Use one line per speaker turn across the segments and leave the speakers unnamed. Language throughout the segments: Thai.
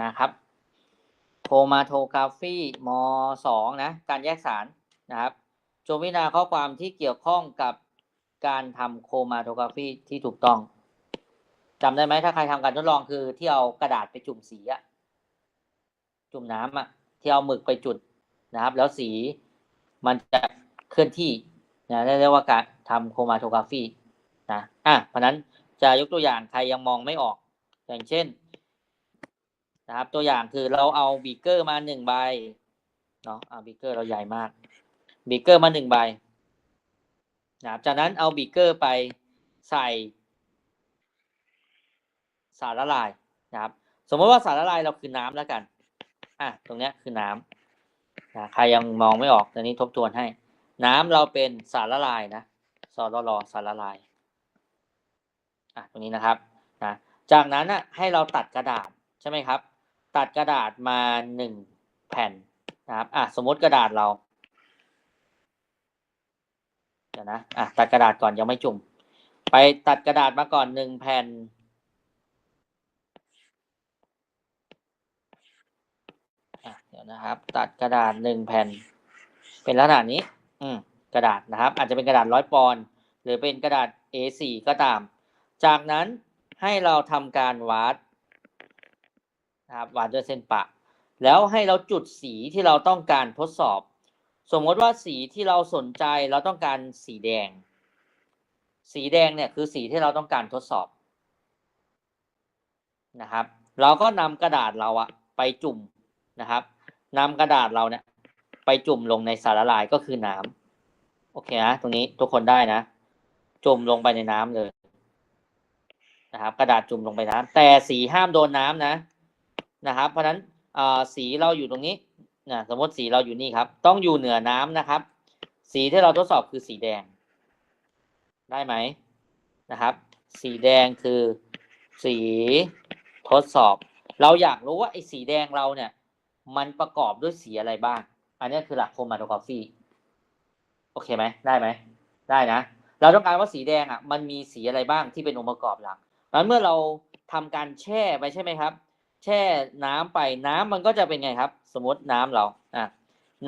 มาครับโคมาโทกราฟีมสองนะการแยกสารนะครับจงพิจารณาข้อความที่เกี่ยวข้องกับการทำโคมาโทกราฟีที่ถูกต้องจำได้ไหมถ้าใครทำการทดลองคือที่เอากระดาษไปจุ่มสีอะจุ่มน้ำอะที่เอาหมึกไปจุดนะครับ แล้วสีมันจะเคลื่อนที่นะเรียกว่าการทำโคมาโทกราฟีนะอะเพราะนั้นจะยกตัวอย่างใครยังมองไม่ออก อย่างเช่น นะครับ ตัวอย่างคือเราเอาบีเกอร์มาหนึ่งใบเนาะอ่าบีเกอร์เราใหญ่มากบีเกอร์มาหนึ่งใบนะครับจากนั้นเอาบีเกอร์ไปใส่สารละลายนะครับ สมมติว่าสารละลายเราคือน้ำแล้วกัน อะตรงเนี้ยคือน้ำนะใครยังมองไม่ออกตอนนี้ทบทวนให้ น้ำเราเป็นสารละลายนะสอรลสารละลายอะตรงนี้นะครับนะจากนั้นน่ะให้เราตัดกระดาษใช่ไหมครับ ตัดกระดาษมาหนึ่งแผ่นนะครับ อะสมมติกระดาษเรา เดี๋ยวนะ อะตัดกระดาษก่อนยังไม่จุ่ม ไปตัดกระดาษมาก่อนหนึ่งแผ่น อะเดี๋ยวนะครับ ตัดกระดาษหนึ่งแผ่น เป็นลักษณะนี้ อืม กระดาษนะครับ อาจจะเป็นกระดาษร้อยปอนด์หรือเป็นกระดาษ A4 ก็ตาม จากนั้นให้เราทำการวาด นะครับวาดด้วยเส้นปะ แล้วให้เราจุดสีที่เราต้องการทดสอบ สมมติว่าสีที่เราสนใจเราต้องการสีแดง สีแดงเนี่ยคือสีที่เราต้องการทดสอบนะครับ เราก็นำกระดาษเราอะไปจุ่มนะครับนำกระดาษเราเนี่ยไปจุ่มลงในสารละลายก็คือน้ำโอเคนะตรงนี้ทุกคนได้นะ จุ่มลงไปในน้ำเลยนะครับ กระดาษจุ่มลงไปน้ำแต่สีห้ามโดนน้ำนะ นะครับ เพราะฉะนั้นสีเราอยู่ตรงนี้นะสมมติสีเราอยู่นี่ครับ ต้องอยู่เหนือน้ำนะครับ สีที่เราทดสอบคือสีแดง ได้ไหมนะครับ สีแดงคือสีทดสอบ เราอยากรู้ว่าไอ้สีแดงเราเนี่ย มันประกอบด้วยสีอะไรบ้าง อันนี้คือหลักโคมาโตกราฟีโอเคไหมได้ไหมได้นะ เราต้องการว่าสีแดงอะ มันมีสีอะไรบ้างที่เป็นองค์ประกอบหลักนั้นเมื่อเราทำการแช่ไปใช่ไหมครับ แช่น้ำไปน้ำมันก็จะเป็นไงครับ สมมติน้ำเราอะ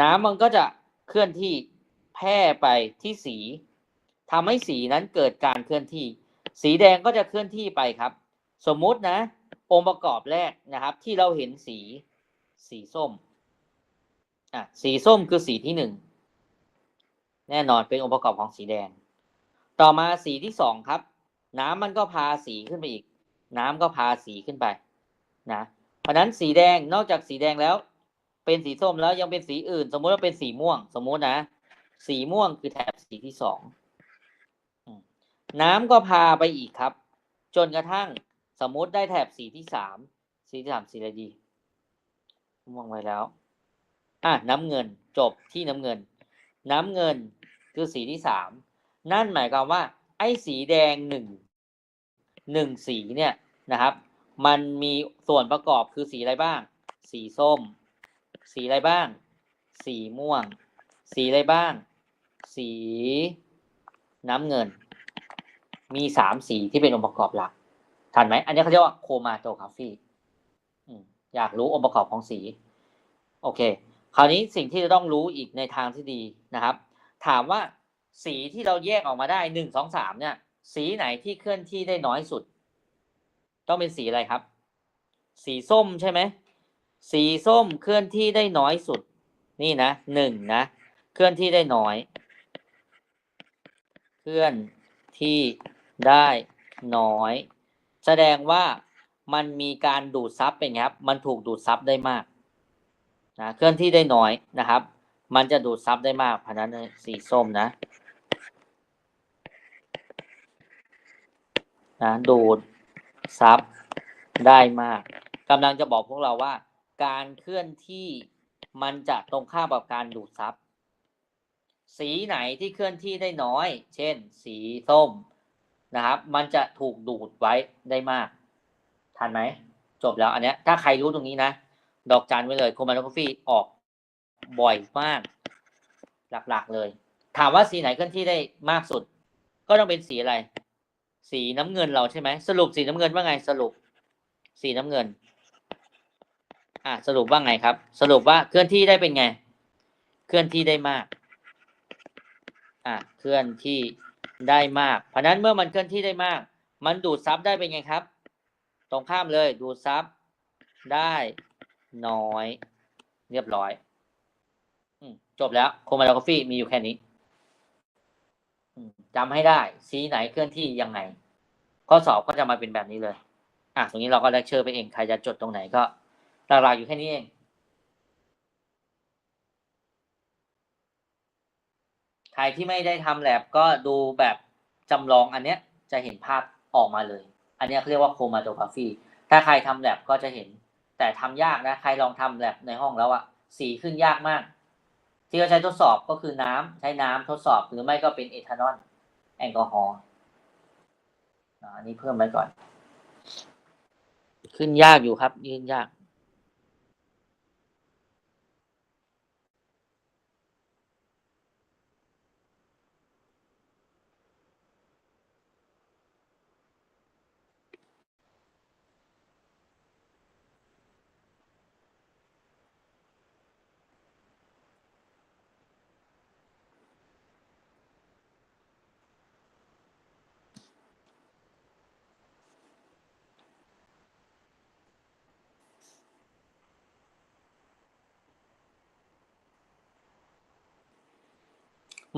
น้ำมันก็จะเคลื่อนที่แพร่ไปที่สีทำให้สีนั้นเกิดการเคลื่อนที่ สีแดงก็จะเคลื่อนที่ไปครับ สมมุตินะ องค์ประกอบแรกนะครับ ที่เราเห็นสีสีส้มอะสีส้มคือสีที่หนึ่งแน่นอนเป็นองค์ประกอบของสีแดง ต่อมาสีที่สองครับ น้ำมันก็พาสีขึ้นไปอีก น้ำก็พาสีขึ้นไป นะเพราะนั้นสีแดงนอกจากสีแดงแล้ว เป็นสีส้มแล้วยังเป็นสีอื่น สมมุติว่าเป็นสีม่วง สมมุตินะสีม่วงคือแถบสีที่สองน้ำก็พาไปอีกครับ จนกระทั่งสมมติได้แถบสีที่สามสีที่สามสีอะไรดีม่วงไว้แล้วอะน้ำเงินจบที่น้ำเงิน น้ำเงินคือสีที่สามนั่นหมายความว่า ไอ้สีแดงหนึ่งหนึ่งสีเนี่ยนะครับ มันมีส่วนประกอบคือสีอะไรบ้าง สีส้ม สีอะไรบ้าง สีม่วง สีอะไรบ้าง สีน้ำเงิน มีสามสีที่เป็นองค์ประกอบหลักทันไหม อันนี้เขาเรียกว่าโคมาโตกราฟีอืมอยากรู้องค์ประกอบของสี โอเค คราวนี้สิ่งที่จะต้องรู้อีกในทางที่ดีนะครับ ถามว่าสีที่เราแยกออกมาได้หนึ่งสองสามเนี่ย สีไหนที่เคลื่อนที่ได้น้อยสุด ต้องเป็นสีอะไรครับ สีส้มใช่ไหม สีส้มเคลื่อนที่ได้น้อยสุด นี่นะหนึ่งนะ เคลื่อนที่ได้น้อย เคลื่อนที่ได้น้อย แสดงว่ามันมีการดูดซับเป็นไงครับ มันถูกดูดซับได้มากนะเคลื่อนที่ได้น้อยนะครับ มันจะดูดซับได้มากเพราะฉะนั้นสีส้มนะนะดูด ซับได้มากกำลังจะบอกพวกเราว่า การเคลื่อนที่มันจะตรงข้ามกับการดูดซับสีไหนที่เคลื่อนที่ได้น้อย เช่น สีส้มนะครับ มันจะถูกดูดไว้ได้มาก ทันไหม จบแล้วอันเนี้ย ถ้าใครรู้ตรงนี้นะ ดอกจันไว้เลยโคมาโตกฟีออกบ่อยมาก หลักๆเลย ถามว่าสีไหนเคลื่อนที่ได้มากสุด ก็ต้องเป็นสีอะไร สีน้ำเงินเราใช่ไหมสรุปสีน้ำเงินว่าไงสรุป สีน้ำเงิน อะสรุปว่าไงครับ สรุปว่าเคลื่อนที่ได้เป็นไง เคลื่อนที่ได้มาก อะเคลื่อนที่ได้มาก เพราะนั้นเมื่อมันเคลื่อนที่ได้มาก มันดูดซับได้เป็นไงครับ ตรงข้ามเลยดูดซับได้น้อย เรียบร้อยอจบแล้วโคมาลากราฟีมีอยู่แค่นี้ จำให้ได้สีไหนเคลื่อนที่ยังไง ข้อสอบก็จะมาเป็นแบบนี้เลย อะตรงนี้เราก็เลคเชอร์ไปเองใครจะจดตรงไหนก็หลักๆอยู่แค่นี้เองใครที่ไม่ได้ทำแลบก็ดูแบบจำลองอันเนี้ยจะเห็นภาพออกมาเลย อันเนี้ยเขาเรียกว่าโคมาโตกราฟีถ้าใครทำแลบก็จะเห็น แต่ทำยากนะ ใครลองทำแลบในห้องแล้วอะสีขึ้นยากมาก ที่เขาใช้ทดสอบก็คือน้ำใช้น้ำทดสอบหรือไม่ก็เป็นเอทานอลแอลกอฮอล์อ่าอันนี้เพิ่มไว้ก่อน ขึ้นยากอยู่ครับ ยืนยาก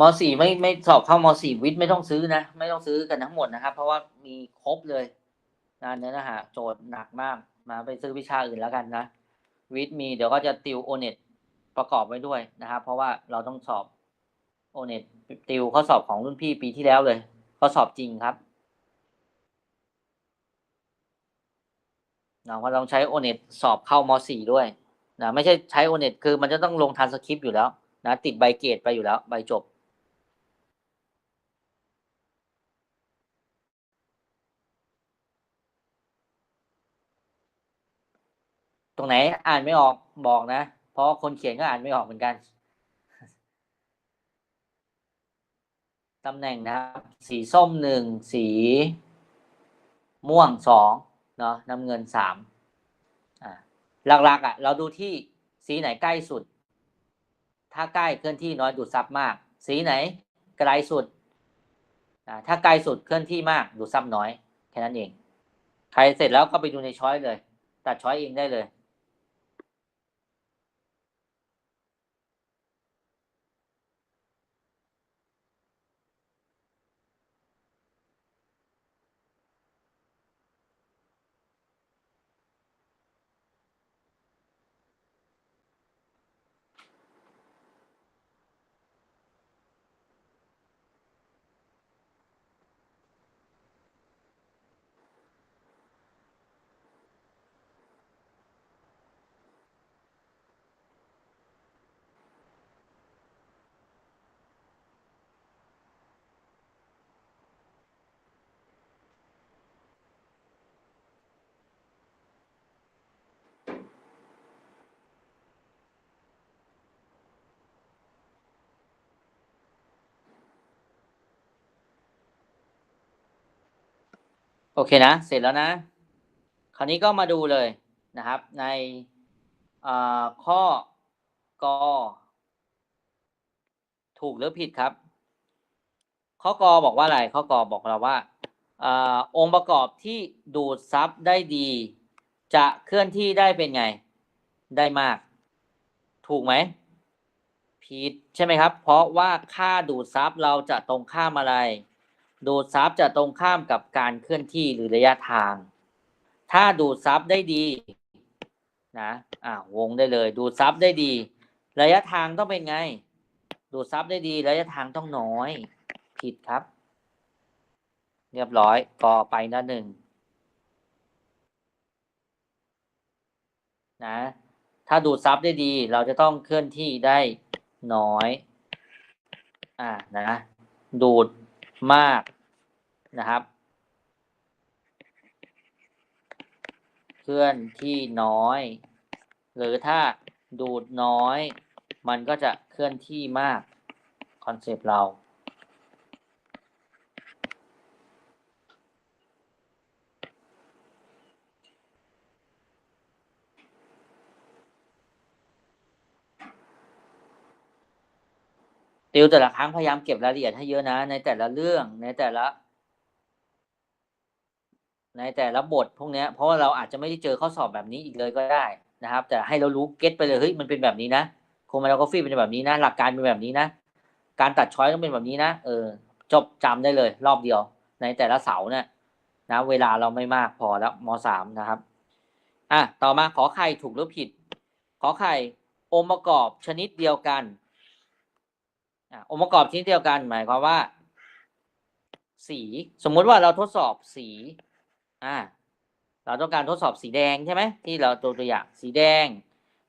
มสี่ไม่ไม่สอบเข้ามสี่วิทย์ไม่ต้องซื้อนะ ไม่ต้องซื้อกันทั้งหมดนะครับ เพราะว่ามีครบเลยงานเนื้อหาโจทย์หนักมากมาไปซื้อวิชาอื่นแล้วกันนะวิทย์มีเดี๋ยวก็จะติวโอเน็ตประกอบไว้ด้วยนะครับ เพราะว่าเราต้องสอบโอเน็ตติวข้อสอบของรุ่นพี่ปีที่แล้วเลยข้อสอบจริงครับเราก็ต้องใช้โอเน็ตสอบเข้ามสี่ด้วยนะไม่ใช่ใช้โอเน็ตคือมันจะต้องลงทันสคริปต์อยู่แล้วนะติดใบเกรดไปอยู่แล้วใบจบ ตรงไหนอ่านไม่ออกบอกนะ เพราะคนเขียนก็อ่านไม่ออกเหมือนกันตำแหน่งนะครับสีส้มหนึ่งสีม่วงสองเนาะน้ำเงินสามอ่าหลักๆอะ เราดูที่สีไหนใกล้สุด ถ้าใกล้เคลื่อนที่น้อยดูดซับมาก สีไหนไกลสุดอ่าถ้าไกลสุดเคลื่อนที่มากดูดซับน้อย แค่นั้นเอง ใครเสร็จแล้วก็ไปดูในช้อยเลย ตัดช้อยเองได้เลย โอเคนะ เสร็จแล้วนะ คราวนี้ก็มาดูเลยนะครับ ในข้อกอถูกหรือผิดครับ ข้อกอบอกว่าอะไร ข้อกอบอกเราว่าอองค์ประกอบที่ดูดซับได้ดี จะเคลื่อนที่ได้เป็นไง ได้มาก ถูกไหมผิดใช่ไหมครับ เพราะว่าค่าดูดซับเราจะตรงข้ามอะไร ดูดซับจะตรงข้ามกับการเคลื่อนที่หรือระยะทาง ถ้าดูดซับได้ดีนะอ่าวงได้เลย ดูดซับได้ดี ระยะทางต้องเป็นไง ดูดซับได้ดี ระยะทางต้องน้อย ผิดครับ เรียบร้อยกอไปนะหนึ่งนะถ้าดูดซับได้ดี เราจะต้องเคลื่อนที่ได้น้อย อ่านะ ดูดมาก นะครับ เคลื่อนที่น้อย หรือถ้าดูดน้อย มันก็จะเคลื่อนที่มากคอนเซปต์เราติวแต่ละครั้งพยายามเก็บรายละเอียดให้เยอะนะ ในแต่ละเรื่องในแต่ละ ในแต่ละบทพวกนี้เพราะว่าเราอาจจะไม่ได้เจอข้อสอบแบบนี้อีกเลยก็ได้นะครับ แต่ให้เรารู้เก็ตไปเลยเฮ้ยมันเป็นแบบนี้นะโคมาราโกฟีเป็นแบบนี้นะ หลักการเป็นแบบนี้นะ การตัดช้อยต้องเป็นแบบนี้นะเออจบจำได้เลย รอบเดียว ในแต่ละเสาเนี่ยนะเวลาเราไม่มากพอแล้วมสามนะครับอะต่อมาขอไข่ถูกหรือผิด ขอไข่องค์ประกอบชนิดเดียวกันอะองค์ประกอบชนิดเดียวกัน หมายความว่า สี สมมุติว่าเราทดสอบสี อ่าเราต้องการทดสอบสีแดงใช่ไหมที่เราตัวตัวอย่างสีแดง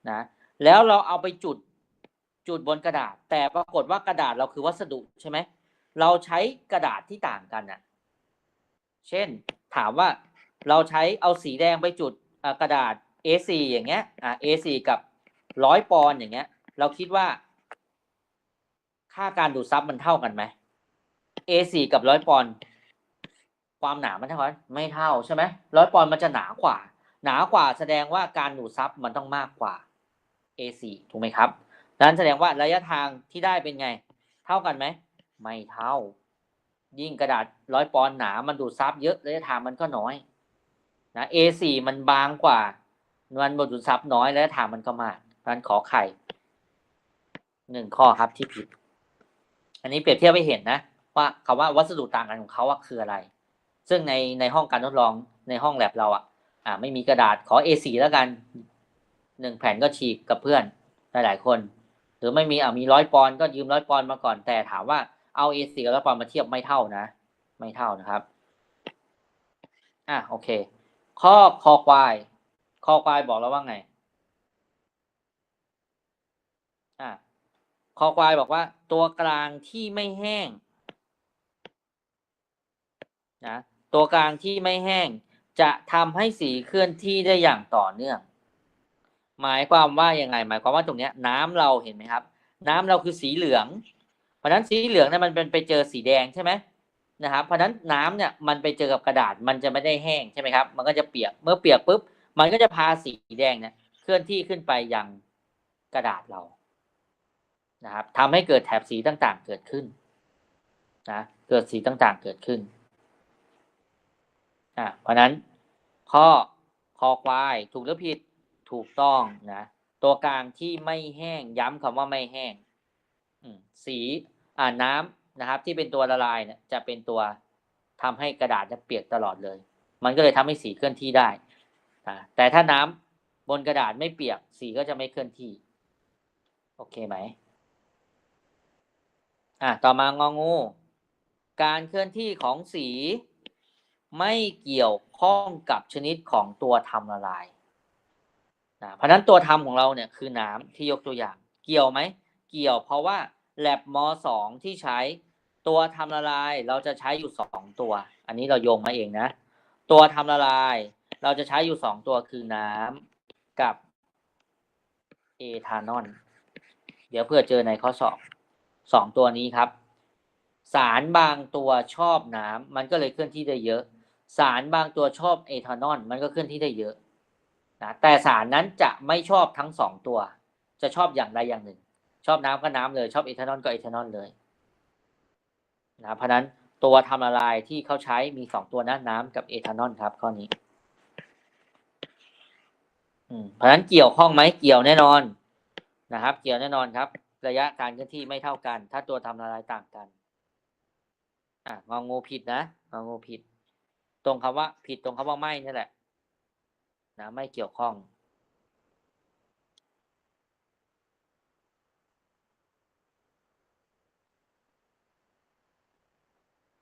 นะแล้วเราเอาไปจุดจุดบนกระดาษ แต่ปรากฏว่ากระดาษเราคือวัสดุใช่ไหมเราใช้กระดาษที่ต่างกันน่ะเช่นถามว่าเราใช้เอาสีแดงไปจุดกระดาษ A4 อย่างเงี้ยอ่า A4 กับร้อยปอนอย่างเงี้ย เราคิดว่า ค่าการดูดซับมันเท่ากันไหม A4 กับร้อยปอน ความหนามันเท่ากันไม่เท่าใช่ไหมร้อยปอนด์มันจะหนากว่า หนากว่าแสดงว่าการดูดซับมันต้องมากกว่า A4 ถูกไหมครับดังนั้นแสดงว่าระยะทางที่ได้เป็นไง เท่ากันไหมไม่เท่า ยิ่งกระดาษร้อยปอนด์หนามันดูดซับเยอะระยะทางมันก็น้อยนะ A4 มันบางกว่ามันดูดซับน้อยระยะทางมันก็มากดังนั้นขอไข่หนึ่งข้อครับที่ผิด อันนี้เปรียบเทียบให้เห็นนะว่าคำว่าวัสดุต่างกันของเขาอะคืออะไร ซึ่งในในห้องการทดลองในห้องแลบเราอะอ่าไม่มีกระดาษขอ A4 แล้วกันหนึ่งแผ่นก็ฉีกกับเพื่อนหลายๆคน หรือไม่มีอ่ามีร้อยปอนก็ยืมร้อยปอนมาก่อนแต่ถามว่าเอา A4 กับร้อยปอนมาเทียบไม่เท่านะ ไม่เท่านะครับอะโอเค ข้อคอควายคอควายบอกแล้วว่าไงอะคอควายบอกว่า ตัวกลางที่ไม่แห้งนะ ตัวกลางที่ไม่แห้งจะทำให้สีเคลื่อนที่ได้อย่างต่อเนื่อง หมายความว่ายังไง หมายความว่าตรงนี้น้ำเราเห็นไหมครับ น้ำเราคือสีเหลือง เพราะฉะนั้นสีเหลืองเนี่ยมันเป็นไปเจอสีแดงใช่ไหมนะครับ เพราะฉะนั้นน้ำเนี่ยมันไปเจอกับกระดาษมันจะไม่ได้แห้งใช่ไหมครับ มันก็จะเปียกเมื่อเปียกปุ๊บมันก็จะพาสีแดงเนี่ยเคลื่อนที่ขึ้นไปยังกระดาษเรานะครับทำให้เกิดแถบสีต่างๆ เกิดขึ้นนะเกิดสีต่างๆเกิดขึ้น อ่าเพราะนั้นข้อคอควายถูกหรือผิดถูกต้องนะ ตัวกลางที่ไม่แห้งย้ำคำว่าไม่แห้งสีอ่าน้ำนะครับ ที่เป็นตัวละลายเนี่ยจะเป็นตัวทำให้กระดาษจะเปียกตลอดเลย มันก็เลยทำให้สีเคลื่อนที่ได้อ่าแต่ถ้าน้ำบนกระดาษไม่เปียกสีก็จะไม่เคลื่อนที่ โอเคไหมอะต่อมางองู การเคลื่อนที่ของสี ไม่เกี่ยวข้องกับชนิดของตัวทำละลายนะเพราะนั้นตัวทำของเราเนี่ยคือน้ำที่ยกตัวอย่าง เกี่ยวไหม เกี่ยวเพราะว่าแลบมสองที่ใช้ตัวทำละลายเราจะใช้อยู่สองตัว อันนี้เราโยงมาเองนะ ตัวทำละลายเราจะใช้อยู่สองตัวคือน้ำกับเอทานอลเดี๋ยวเพื่อเจอในข้อสอบสองตัวนี้ครับ สารบางตัวชอบน้ำมันก็เลยเคลื่อนที่ได้เยอะ สารบางตัวชอบเอทานอลมันก็เคลื่อนที่ได้เยอะนะแต่สารนั้นจะไม่ชอบทั้งสองตัว จะชอบอย่างใดอย่างหนึ่ง ชอบน้ำก็น้ำเลย ชอบเอทานอลก็เอทานอลเลยนะเพราะนั้นตัวทำละลายที่เขาใช้มีสองตัวนะน้ำกับเอทานอลครับข้อนี้อืเพราะฉะนั้นเกี่ยวข้องไหมเกี่ยวแน่นอนนะครับ เกี่ยวแน่นอนครับ ระยะการเคลื่อนที่ไม่เท่ากัน ถ้าตัวทำละลายต่างกัน อะงองูผิดนะงองูผิด ตรงคำว่า ผิดตรงคำว่าไม่นี่แหละ นะไม่เกี่ยวข้อง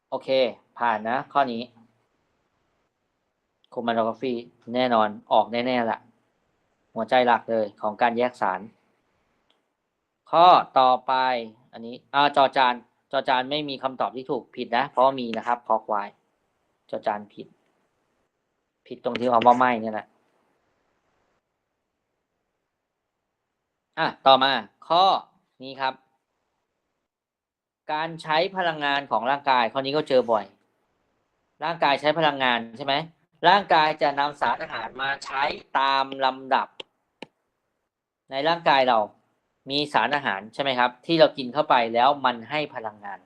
โอเค ผ่านนะ ข้อนี้โคมาโนกราฟีแน่นอนออกแน่ๆละหัวใจหลักเลยของการแยกสาร ข้อต่อไปอันนี้อ่าจอจานจอจานไม่มีคำตอบที่ถูกผิดนะ เพราะมีนะครับคอควาย จอจานผิด ผิดตรงที่คำว่าไม่เนี่ยแหละอะต่อมาข้อนี้ครับ การใช้พลังงานของร่างกายข้อนี้ก็เจอบ่อย ร่างกายใช้พลังงานใช่ไหมร่างกายจะนำสารอาหารมาใช้ตามลำดับ ในร่างกายเรามีสารอาหารใช่ไหมครับ ที่เรากินเข้าไปแล้วมันให้พลังงาน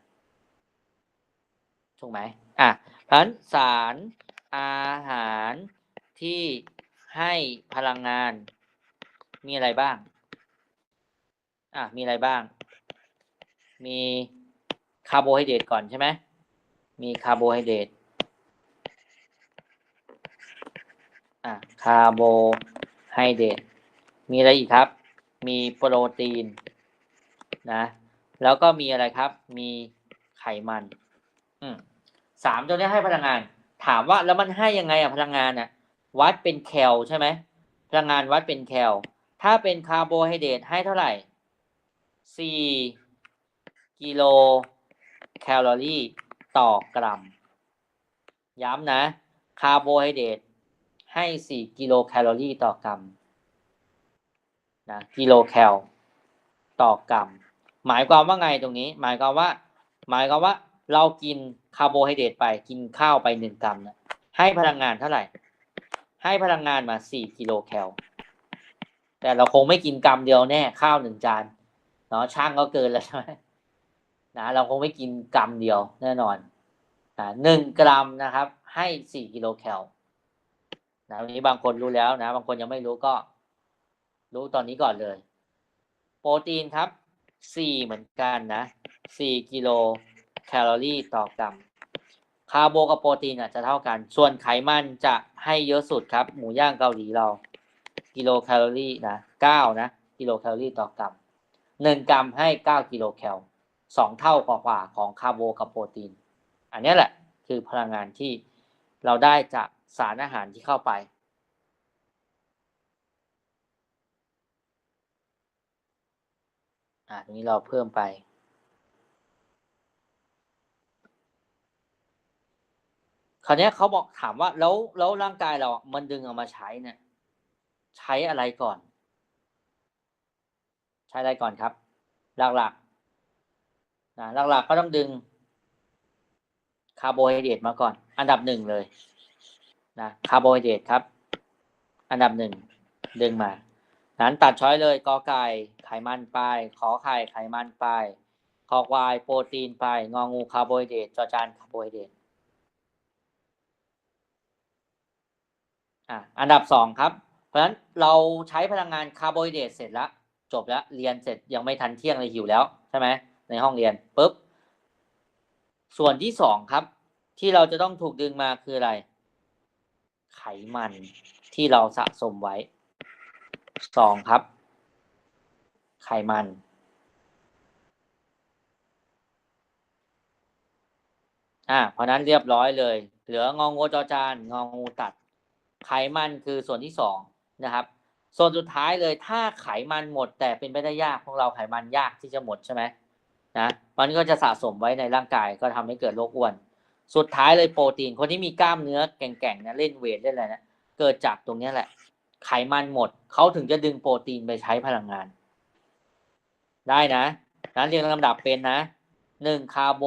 ถูกไหมอะ เพราะฉะนั้นสารอาหารที่ให้พลังงาน มีอะไรบ้าง อะ มีอะไรบ้าง มีคาร์โบไฮเดรตก่อนใช่ไหม มีคาร์โบไฮเดรต อะ คาร์โบไฮเดรต มีอะไรอีกครับ มีโปรตีนนะ แล้วก็มีอะไรครับ มีไขมัน อืม สามตัวนี้ให้พลังงาน ถามว่าแล้วมันให้ยังไงอะพลังงานอะวัดเป็นแคลใช่ไหมพลังงานวัดเป็นแคลถ้าเป็นคาร์โบไฮเดรตให้เท่าไหร่สี่กิโลแคลอรี่ต่อกรัม ย้ำนะ คาร์โบไฮเดรตให้สี่กิโลแคลอรี่ต่อกรัมนะกิโลแคลต่อกรัม หมายความว่าไงตรงนี้ หมายความว่า หมายความว่า เรากินคาร์โบไฮเดรตไปกินข้าวไปหนึ่งกรัมนะให้พลังงานเท่าไหร่ ให้พลังงานมาสี่กิโลแคลแต่เราคงไม่กินกรัมเดียวแน่ข้าวหนึ่งจานเนาะช่างก็เกินแล้วใช่ไหมนะเราคงไม่กินกรัมเดียวแน่นอนอ่าหนึ่งกรัมนะครับ ให้สี่กิโลแคลนะวันนี้บางคนรู้แล้วนะ บางคนยังไม่รู้ก็ รู้ตอนนี้ก่อนเลย โปรตีนครับสี่เหมือนกันนะสี่กิโล แคลอรี่ต่อกรัมคาร์โบกับโปรตีนอะจะเท่ากัน ส่วนไขมันจะให้เยอะสุดครับ หมูย่างเกาหลีเรา กิโลแคลอรี่นะเก้านะ กิโลแคลอรี่ต่อกรัมหนึ่งกรัมให้เก้ากิโลแคลสองเท่ากว่าของคาร์โบกับโปรตีน อันนี้แหละคือพลังงานที่เราได้จากสารอาหารที่เข้าไป อ่าตรงนี้เราเพิ่มไป คราวนี้เขาบอกถามว่าแล้วแล้วร่างกายเราอะมันดึงเอามาใช้เนี่ย ใช้อะไรก่อน ใช้อะไรก่อนครับ หลักๆนะหลักๆก็ต้องดึงคาร์โบไฮเดรตมาก่อน อันดับหนึ่งเลยนะคาร์โบไฮเดรตครับ อันดับหนึ่งดึงมานั้นตัดช้อยเลยกอไก่ไขมันไป ขอไข่ไขมันไป คอควายโปรตีนไป งองูคาร์โบไฮเดรตจอจานคาร์โบไฮเดรต อะอันดับสองครับ เพราะฉะนั้นเราใช้พลังงานคาร์โบไฮเดรตเสร็จแล้ว จบแล้วเรียนเสร็จยังไม่ทันเที่ยงเลยหิวแล้วใช่ไหมในห้องเรียนปุ๊บส่วนที่สองครับ ที่เราจะต้องถูกดึงมาคืออะไร ไขมันที่เราสะสมไว้สองครับ ไขมันอ่าเพราะนั้นเรียบร้อยเลย เหลืององูจอจานงองูตัด ไขมันคือส่วนที่สองนะครับ ส่วนสุดท้ายเลยถ้าไขมันหมดแต่เป็นไปได้ยากพวกเราไขมันยากที่จะหมดใช่ไหมนะมันก็จะสะสมไว้ในร่างกายก็ทำให้เกิดโรคอ้วน สุดท้ายเลยโปรตีนคนที่มีกล้ามเนื้อแก่งๆนะเล่นเวทเล่นอะไรนะเกิดจากตรงนี้แหละ ไขมันหมดเขาถึงจะดึงโปรตีนไปใช้พลังงาน ได้นะนั้นเรียงลำดับเป็นนะหนึ่งคาร์โบ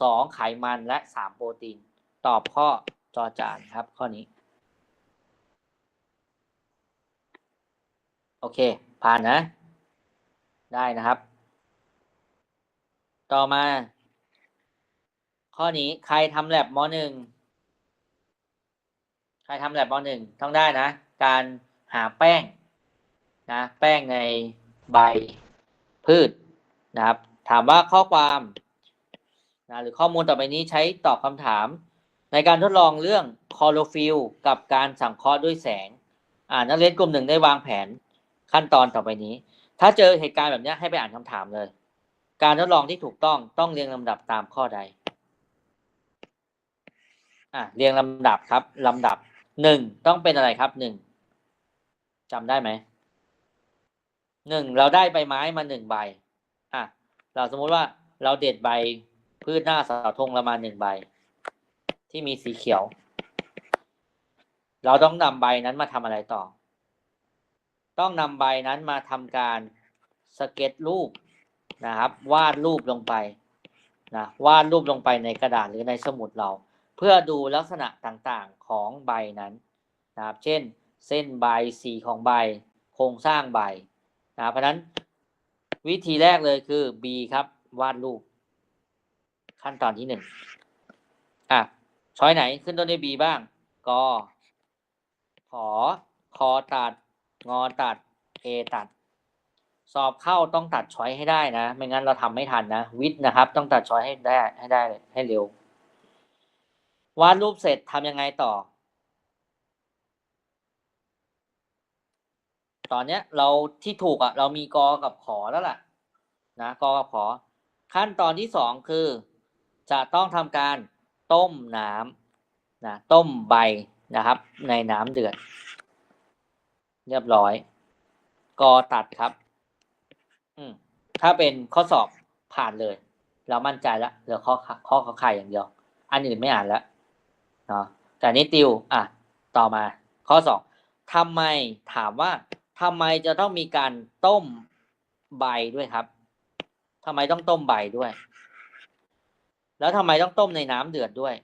สองไขมันและสามโปรตีน ตอบข้อจอจานครับข้อนี้ โอเค ผ่านนะ ได้นะครับ ต่อมา ข้อนี้ใครทำแลบมหนึ่งใครทำแลบมหนึ่งต้องได้นะ การหาแป้งนะแป้งในใบพืชนะครับ ถามว่าข้อความนะหรือข้อมูลต่อไปนี้ใช้ตอบคำถาม ในการทดลองเรื่องคลอโรฟิลกับการสังเคราะห์ด้วยแสง อ่านักเรียนกลุ่มหนึ่งได้วางแผน ขั้นตอนต่อไปนี้ ถ้าเจอเหตุการณ์แบบนี้ให้ไปอ่านคำถามเลย การทดลองที่ถูกต้องต้องเรียงลำดับตามข้อใด อะเรียงลำดับครับลำดับหนึ่งต้องเป็นอะไรครับหนึ่งจำได้ไหมหนึ่งเราได้ใบไม้มาหนึ่งใบ อะ เราสมมุติว่าเราเด็ดใบพืชหน้าเสาธงเรามาหนึ่งใบ ที่มีสีเขียว เราต้องนำใบนั้นมาทำอะไรต่อ ต้องนำใบนั้นมาทำการสเก็ตรูปนะครับ วาดรูปลงไปนะวาดรูปลงไปในกระดาษหรือในสมุดเรา เพื่อดูลักษณะต่างๆของใบนั้นนะครับ เช่น เส้นใบสีของใบ โครงสร้างใบนะเพราะฉะนั้นวิธีแรกเลยคือ B ครับ วาดรูป ขั้นตอนที่หนึ่งอะช้อยไหนขึ้นต้นด้วย B บ้างกอขอคอตัด งอตัด A ตัด สอบเข้าต้องตัดช้อยให้ได้นะ ไม่งั้นเราทำไม่ทันนะ วิทย์นะครับ ต้องตัดช้อยให้ได้ให้ได้ให้เร็ว วาดรูปเสร็จทำยังไงต่อ ตอนเนี้ยเราที่ถูกอะ เรามีกอกับขอแล้วล่ะ นะกอกับขอ ขั้นตอนที่สองคือ จะต้องทำการต้มน้ำนะต้มใบนะครับ ในน้ำเดือด เรียบร้อย กอตัดครับ อืม ถ้าเป็นข้อสอบผ่านเลย เรามั่นใจแล้วเหลือข้อข้อขอไข่อย่างเดียว อันอื่นไม่อ่านแล้วเนาะแต่นี้ติว อะ ต่อมา ข้อสองทำไมถามว่าทำไมจะต้องมีการต้มใบด้วยครับทำไมต้องต้มใบด้วย แล้วทำไมต้องต้มในน้ำเดือดด้วย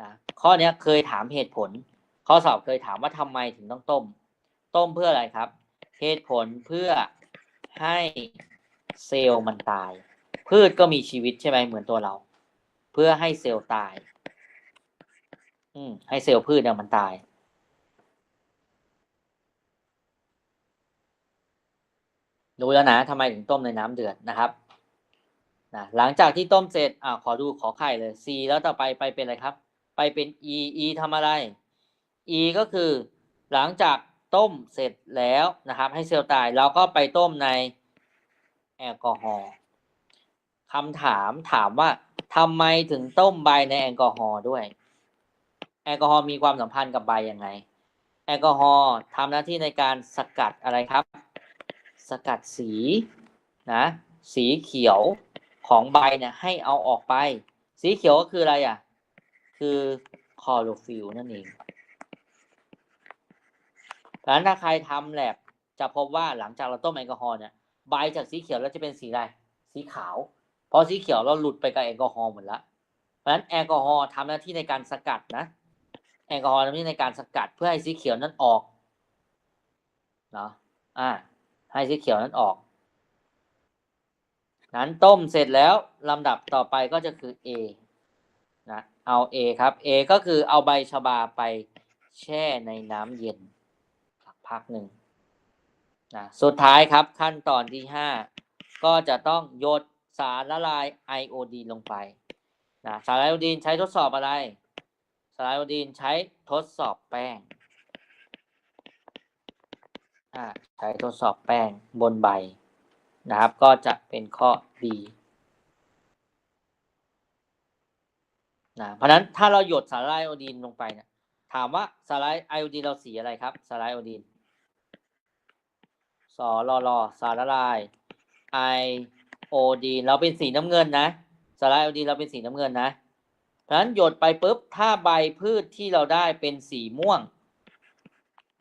นะข้อนี้เคยถามเหตุผล ข้อสอบเคยถามว่าทำไมถึงต้องต้ม ต้มเพื่ออะไรครับ เหตุผลเพื่อให้เซลล์มันตาย พืชก็มีชีวิตใช่ไหมเหมือนตัวเรา เพื่อให้เซลล์ตาย อืมให้เซลล์พืชเนี่ยมันตายรู้แล้วนะทำไมถึงต้มในน้ำเดือดนะครับนะหลังจากที่ต้มเสร็จอ่าขอดูขอไข่เลย C แล้วต่อไปไปเป็นอะไรครับ ไปเป็น E E ทำอะไร E ก็คือหลังจากต้มเสร็จแล้วนะครับ ให้เซลล์ตายเราก็ไปต้มในแอลกอฮอล์คำถามถามว่าทำไมถึงต้มใบในแอลกอฮอล์ด้วย แอลกอฮอล์มีความสัมพันธ์กับใบยังไง แอลกอฮอล์ทำหน้าที่ในการสกัดอะไรครับ สกัดสีนะสีเขียวของใบเนี่ยให้เอาออกไป สีเขียวก็คืออะไรอะ คือคลอโรฟิลนั่นเอง ดังนั้นถ้าใครทำแลบจะพบว่าหลังจากเราต้มแอลกอฮอล์เนี่ยใบจากสีเขียวแล้วจะเป็นสีอะไรสีขาว เพราะสีเขียวเราหลุดไปกับแอลกอฮอล์หมดแล้วเพราะฉะนั้นแอลกอฮอล์ทำหน้าที่ในการสกัดนะ แอลกอฮอล์ทำหน้าที่ในการสกัดเพื่อให้สีเขียวนั้นออกเนาะอ่า ให้สีเขียวนั้นออก นั้นต้มเสร็จแล้วลำดับต่อไปก็จะคือ A นะเอา A ครับ A ก็คือเอาใบชบาไปแช่ในน้ำเย็น พักหนึ่งนะสุดท้ายครับขั้นตอนที่ห้าก็จะต้องหยดสารละลายไอโอดีนลงไปนะสารไอโอดีนใช้ทดสอบอะไร สารไอโอดีนใช้ทดสอบแป้งอ่าใช้ทดสอบแป้งบนใบนะครับ ก็จะเป็นข้อดีนะเพราะนั้นถ้าเราหยดสารไอโอดีนลงไปเนี่ยถามว่าสารไอโอดีนเราสีอะไรครับสารไอโอดีน สอรอรอสารละลายไอโอดีเราเป็นสีน้ำเงินนะสารไอโอดีเราเป็นสีน้ำเงินนะเพราะฉะนั้นหยดไปปุ๊บถ้าใบพืชที่เราได้เป็นสีม่วง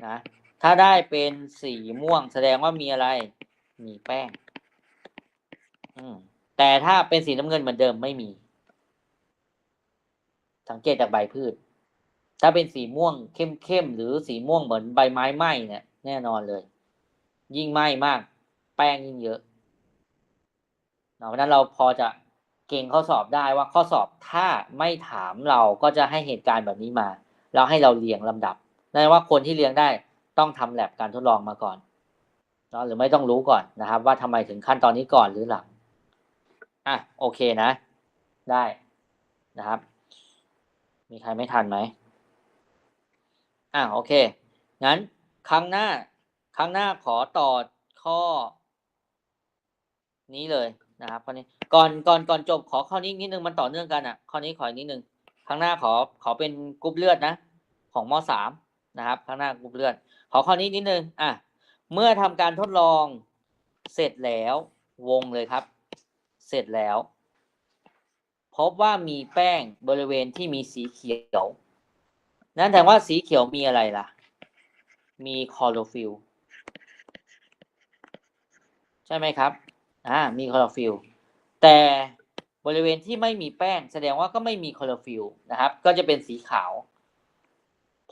นะถ้าได้เป็นสีม่วง แสดงว่ามีอะไร มีแป้งแต่ถ้าเป็นสีน้ำเงินเหมือนเดิมไม่มี สังเกตจากใบพืช ถ้าเป็นสีม่วงเข้มๆหรือสีม่วงเหมือนใบไม้ไหม้เนี่ยแน่นอนเลย ยิ่งไหม้มาก แป้งยิ่งเยอะเนาะเพราะนั้นเราพอจะเก่งข้อสอบได้ว่าข้อสอบถ้าไม่ถามเราก็จะให้เหตุการณ์แบบนี้มาแล้วให้เราเรียงลำดับนั่นว่าคนที่เรียงได้ต้องทำแลบการทดลองมาก่อนเนาะหรือไม่ต้องรู้ก่อนนะครับ ว่าทำไมถึงขั้นตอนนี้ก่อนหรือหลังอะโอเคนะ ได้นะครับ มีใครไม่ทันไหมอะโอเคงั้นครั้งหน้า ครั้งหน้าขอต่อข้อ นี้เลยนะครับข้อนี้ก่อนก่อนก่อนจบขอข้อนี้นิดนึงมันต่อเนื่องกันอะ ข้อนี้ขออีกนิดนึงครั้งหน้าขอขอเป็นกรุ๊ปเลือดนะ ของมสามนะครับข้างหน้ากรุ๊ปเลือด ขอข้อนี้นิดนึงอะเมื่อทำการทดลองเสร็จแล้ววงเลยครับ เสร็จแล้ว พบว่ามีแป้งบริเวณที่มีสีเขียว นั่นแสดงว่าสีเขียวมีอะไรล่ะ มีคลอโรฟิลใช่ไหมครับ อ่า มีคลอโรฟิลแต่บริเวณที่ไม่มีแป้ง แสดงว่าก็ไม่มีคลอโรฟิลนะครับ ก็จะเป็นสีขาว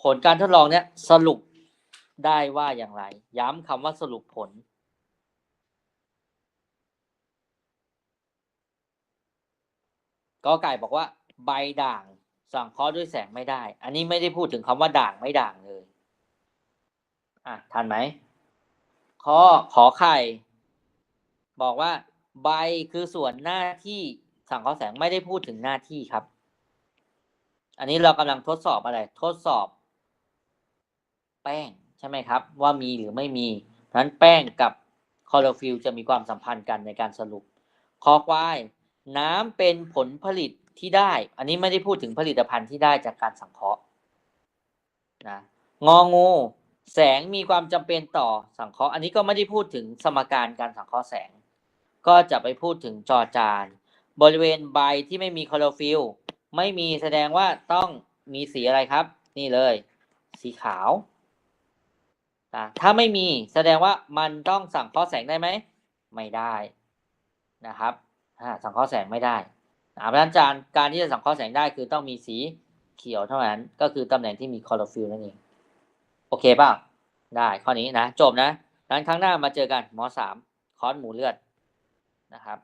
ผลการทดลองเนี้ยสรุปได้ว่าอย่างไร ย้ำคำว่าสรุปผล ก็ไก่บอกว่า ใบด่างสังเคราะห์ด้วยแสงไม่ได้ อันนี้ไม่ได้พูดถึงคำว่าด่างไม่ด่างเลย อะ ทันไหมข้อขอไข่ บอกว่า ใบคือส่วนหน้าที่สังเคราะห์แสงไม่ได้พูดถึงหน้าที่ครับ อันนี้เรากำลังทดสอบอะไร ทดสอบ แป้งใช่ไหมครับ ว่ามีหรือไม่มีนั้นแป้งกับคลอโรฟิลจะมีความสัมพันธ์กันในการสรุปคอควายน้ำเป็นผลผลิตที่ได้ อันนี้ไม่ได้พูดถึงผลิตภัณฑ์ที่ได้จากการสังเคราะห์นะงองู แสงมีความจำเป็นต่อสังเคราะห์ อันนี้ก็ไม่ได้พูดถึงสมการการสังเคราะห์แสง ก็จะไปพูดถึงจอจาน บริเวณใบที่ไม่มีคลอโรฟิลไม่มีแสดงว่าต้องมีสีอะไรครับ นี่เลย สีขาวนะถ้าไม่มีแสดงว่ามันต้องสังเคราะห์แสงได้ไหม ไม่ได้นะครับอ่าสังเคราะห์แสงไม่ได้อาเพราะฉะนั้นจานการที่จะสังเคราะห์แสงได้คือต้องมีสีเขียวเท่านั้น ก็คือตำแหน่งที่มีคลอโรฟิลนั่นเอง โอเคเปล่าได้ข้อนี้นะ จบนะงั้นครั้งหน้ามาเจอกันมสามคอร์สหมูเลือด นะครับ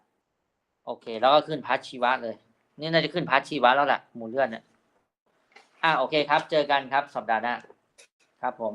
โอเค แล้วก็ขึ้นพัชชีวะเลย นี่น่าจะขึ้นพัชชีวะแล้วแหละหมูเลือดเนี่ยอ่าโอเคครับ เจอกันครับสัปดาห์หน้าครับผม